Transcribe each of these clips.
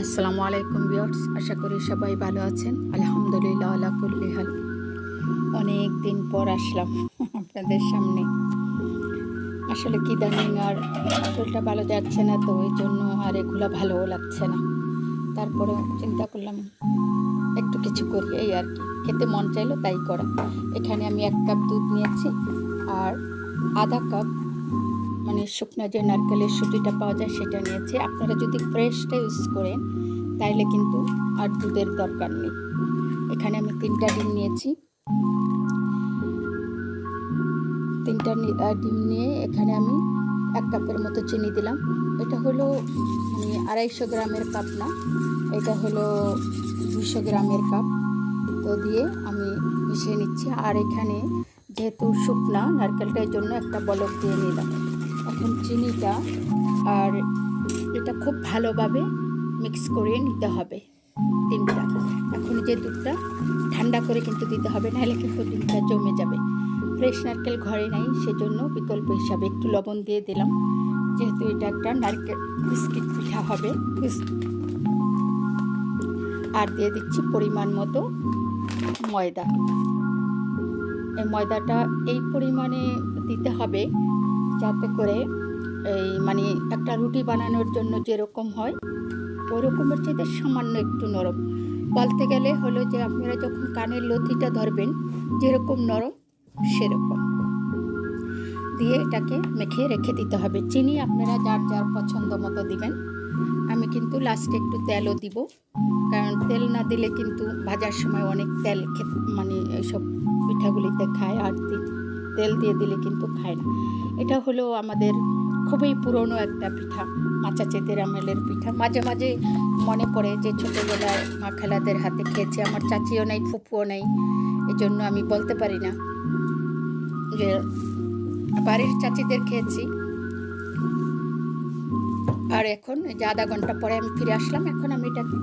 আসসালামু আলাইকুম বিয়ার্স আশা করি সবাই ভালো আছেন। আলহামদুলিল্লাহ আলা কুল্লি হাল। অনেক দিন পর আসলাম আপনাদের সামনে। আসলে কি দানিং আর শরীরটা ভালো যাচ্ছে না, তো ওই জন্য আর এগুলো ভালোও লাগছে না। তারপরে চিন্তা করলাম, একটু কিছু করি, এই আর কি। খেতে মন চাইলো তাই করা। এখানে আমি এক কাপ দুধ নিয়েছি, আর আধা কাপ মানে শুকনো যে নারকেলের সুটিটা পাওয়া যায় সেটা নিয়েছি। আপনারা যদি ফ্রেশটা ইউজ করেন, তাইলে কিন্তু আর দুধের দরকার নেই। এখানে আমি তিনটা ডিম নিয়েছি। তিনটা ডিম নিয়ে এখানে আমি এক কাপের মতো চিনি দিলাম। এটা হলো মানে আড়াইশো গ্রামের কাপ না, এটা হলো দুশো গ্রামের কাপ। তো দিয়ে আমি মিশিয়ে নিচ্ছি। আর এখানে যেহেতু শুকনা নারকেলটার জন্য একটা বলক দিয়ে নিলাম। এখন চিনিটা আর এটা খুব ভালোভাবে মিক্স করে নিতে হবে ডিমটা এখন যে দুধটা ঠান্ডা করে কিন্তু দিতে হবে, নাহলে কিন্তু ডিমটা জমে যাবে। ফ্রেশ নারকেল ঘরে নাই, সেজন্য বিকল্প হিসাবে একটু লবণ দিয়ে দিলাম। যেহেতু এটা একটা নারকেল বিস্কিট পিঠা হবে। আর দিয়ে দিচ্ছি পরিমাণ মতো ময়দা। এই ময়দাটা এই পরিমাণে দিতে হবে। যাতে করে এই মানে একটা রুটি বানানোর জন্য যেরকম হয় ওই রকমের চাইতে সামান্য একটু নরম। বলতে গেলে হলো যে আপনারা যখন কানের লতিটা ধরবেন, যেরকম নরম সেরকম। দিয়ে এটাকে মেখে রেখে দিতে হবে। চিনি আপনারা যার যার পছন্দ মতো দিবেন। আমি কিন্তু লাস্টে একটু তেলও দিব। কারণ তেল না দিলে কিন্তু ভাজার সময় অনেক তেল মানে এইসব পিঠাগুলিতে খায় আর দি- তেল দিয়ে দিলে কিন্তু খায় না। এটা হলো আমাদের খুবই পুরনো একটা পিঠা, মাচা চেতের আমেলের পিঠা। মাঝে মাঝে মনে পড়ে যে ছোটোবেলায় মা খেলাদের হাতে খেয়েছে, আমার চাচিও নাই ফুপুও নাই। এই জন্য আমি বলতে পারি না যে বাড়ির চাচিদের খেয়েছি। আর এখন যে আধা ঘণ্টা পরে আমি ফিরে আসলাম, এখন আমি এটাকে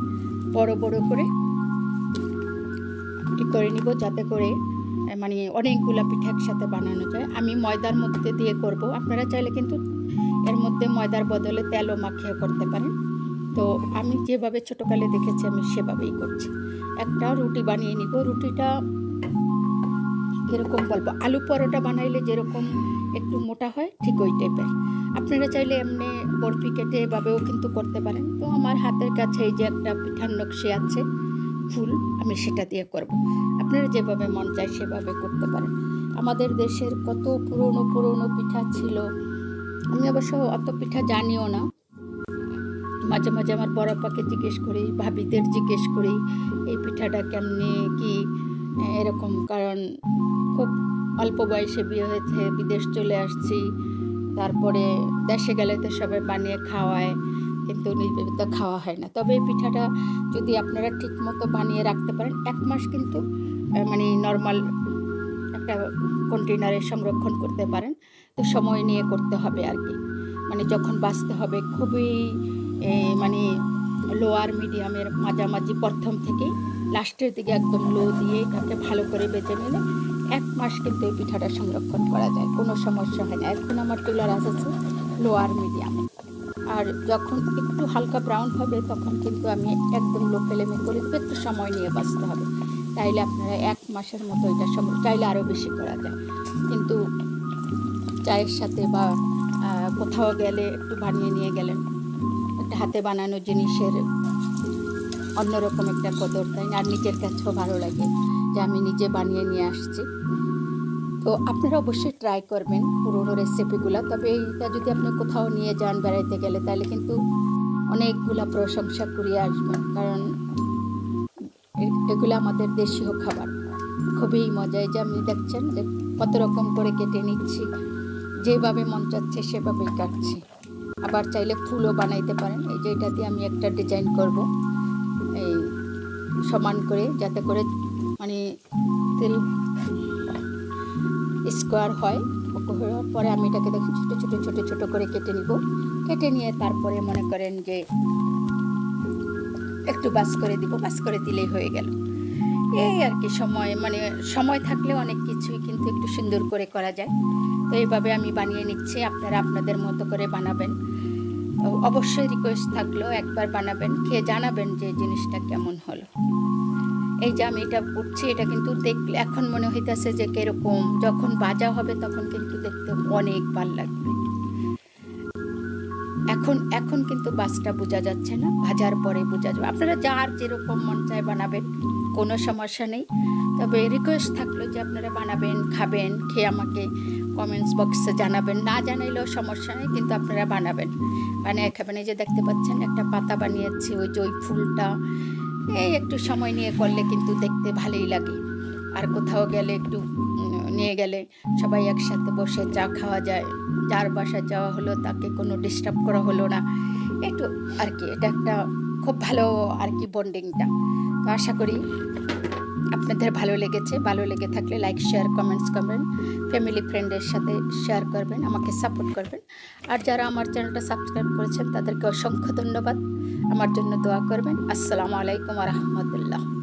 বড় বড় করে করে নিব, যাতে করে মানে অনেকগুলো পিঠা একসাথে বানানো যায়। আমি ময়দার মধ্যে দিয়ে করব। আপনারা চাইলে কিন্তু এর মধ্যে ময়দার বদলে তেলও মাখিয়ে করতে পারেন। তো আমি যেভাবে ছোটোকালে দেখেছি, আমি সেভাবেই করছি। একটা রুটি বানিয়ে নিব। রুটিটা কীরকম বলব? আলু পরোটা বানাইলে যেরকম একটু মোটা হয়, ঠিক ওই টাইপের আপনারা চাইলে এমনি বরফি কেটে এভাবেও কিন্তু করতে পারেন। তো আমার হাতের কাছে এই যে একটা পিঠার নকশি আছে ফুল, আমি সেটা দিয়ে করব। আপনারা যেভাবে মন চায় সেভাবে করতে পারেন। আমাদের দেশের কত পুরনো পুরনো পিঠা ছিল। আমি অবশ্য অত পিঠা জানিও না। মাঝে মাঝে আমার বড় পাকে জিজ্ঞেস করি, ভাবিদের জিজ্ঞেস করি, এই পিঠাটা কেমনি, কি? এরকম, কারণ খুব অল্প বয়সে বিয়ে হয়েছে, বিদেশ চলে আসছি। তারপরে দেশে গেলে তো সবাই বানিয়ে খাওয়ায়, কিন্তু নিজে তো খাওয়া হয় না। তবে এই পিঠাটা যদি আপনারা ঠিক মতো বানিয়ে রাখতে পারেন, এক মাস কিন্তু মানে নর্মাল একটা কন্টেনারে সংরক্ষণ করতে পারেন। তো সময় নিয়ে করতে হবে আর কি। মানে যখন বাঁচতে হবে, খুবই মানে লোয়ার মিডিয়ামের মাঝামাঝি প্রথম থেকেই লাস্টের দিকে একদম লো দিয়ে এটাকে ভালো করে বেজে নিলে এক মাস কিন্তু এই পিঠাটা সংরক্ষণ করা যায়, কোনো সমস্যা হয় না। এখন আমার টুলার আছে লো আর মিডিয়ামে আর যখন একটু হালকা ব্রাউন হবে, তখন কিন্তু আমি একদম লো ফ্লেমে করে একটু সময় নিয়ে বাঁচতে হবে। তাইলে আপনারা এক মাসের মতো এটা সময় চাইলে আরও বেশি করা যায়। কিন্তু চায়ের সাথে বা কোথাও গেলে একটু বানিয়ে নিয়ে গেলেন। একটা হাতে বানানো জিনিসের অন্যরকম একটা কদর, তাই আর নিজের কাছেও ভালো লাগে যে আমি নিজে বানিয়ে নিয়ে আসছি। তো আপনারা অবশ্যই ট্রাই করবেন পুরোনো রেসিপিগুলো তবে এইটা যদি আপনি কোথাও নিয়ে যান বেড়াইতে গেলে তাহলে কিন্তু অনেকগুলা প্রশংসা করিয়ে আসবেন কারণ এগুলো আমাদের দেশীয় খাবার। খুবই মজা এই যে আপনি দেখছেন যে কত রকম করে কেটে নিচ্ছি। যেভাবে মন চাচ্ছে সেভাবেই কাটছি। আবার চাইলে ফুলও বানাইতে পারেন। এই যে এটা দিয়ে আমি একটা ডিজাইন করব। এই সমান করে যাতে করে মানে তেল স্কোয়ার হয়। হওয়ার পরে আমি এটাকে দেখুন ছোটো ছোটো ছোটো ছোটো করে কেটে নিব। কেটে নিয়ে তারপরে মনে করেন যে একটু বাস করে দিব, বাস করে দিলেই হয়ে গেল। এই আর কি, সময় মানে সময় থাকলে অনেক কিছুই কিন্তু একটু সুন্দর করে করা যায়। তো এইভাবে আমি বানিয়ে নিচ্ছি, আপনারা আপনাদের মতো করে বানাবেন। অবশ্যই রিকোয়েস্ট থাকল একবার বানাবেন, খেয়ে জানাবেন যে জিনিসটা কেমন হলো। এই যে আমি এটা করছি এটা কিন্তু দেখলে এখন মনে হইতেছে যে কীরকম, যখন বাজা হবে তখন কিন্তু দেখতে অনেক ভালো লাগবে। এখন এখন কিন্তু বাসটা বোঝা যাচ্ছে না ভাজার পরে বোঝা যাবে। আপনারা যার যেরকম মন চায় বানাবেন, কোনো সমস্যা নেই। তবে রিকোয়েস্ট থাকল যে আপনারা বানাবেন, খাবেন, খেয়ে আমাকে কমেন্টস বক্সে জানাবেন। না জানাইলেও সমস্যা নেই, কিন্তু আপনারা বানাবেন। বানিয়ে খাবেন। এই যে দেখতে পাচ্ছেন, একটা পাতা বানিয়েছি, ওই যে ওই ফুলটা। এই একটু সময় নিয়ে করলে কিন্তু দেখতে ভালোই লাগে। আর কোথাও গেলে একটু নিয়ে গেলে সবাই একসাথে বসে চা খাওয়া যায়। যার বাসায় যাওয়া হলো তাকে কোনো ডিস্টার্ব করা হলো না। একটু আর কি, এটা একটা খুব ভালো আর কি বন্ডিংটা তো আশা করি আপনাদের ভালো লেগেছে। ভালো লেগে থাকলে লাইক শেয়ার কমেন্টস করবেন। ফ্যামিলি ফ্রেন্ডের সাথে শেয়ার করবেন, আমাকে সাপোর্ট করবেন। আর যারা আমার চ্যানেলটা সাবস্ক্রাইব করেছেন, তাদেরকে অসংখ্য ধন্যবাদ। আমার জন্য দোয়া করবেন। আসসালামু আলাইকুম রহমতুল্লাহ।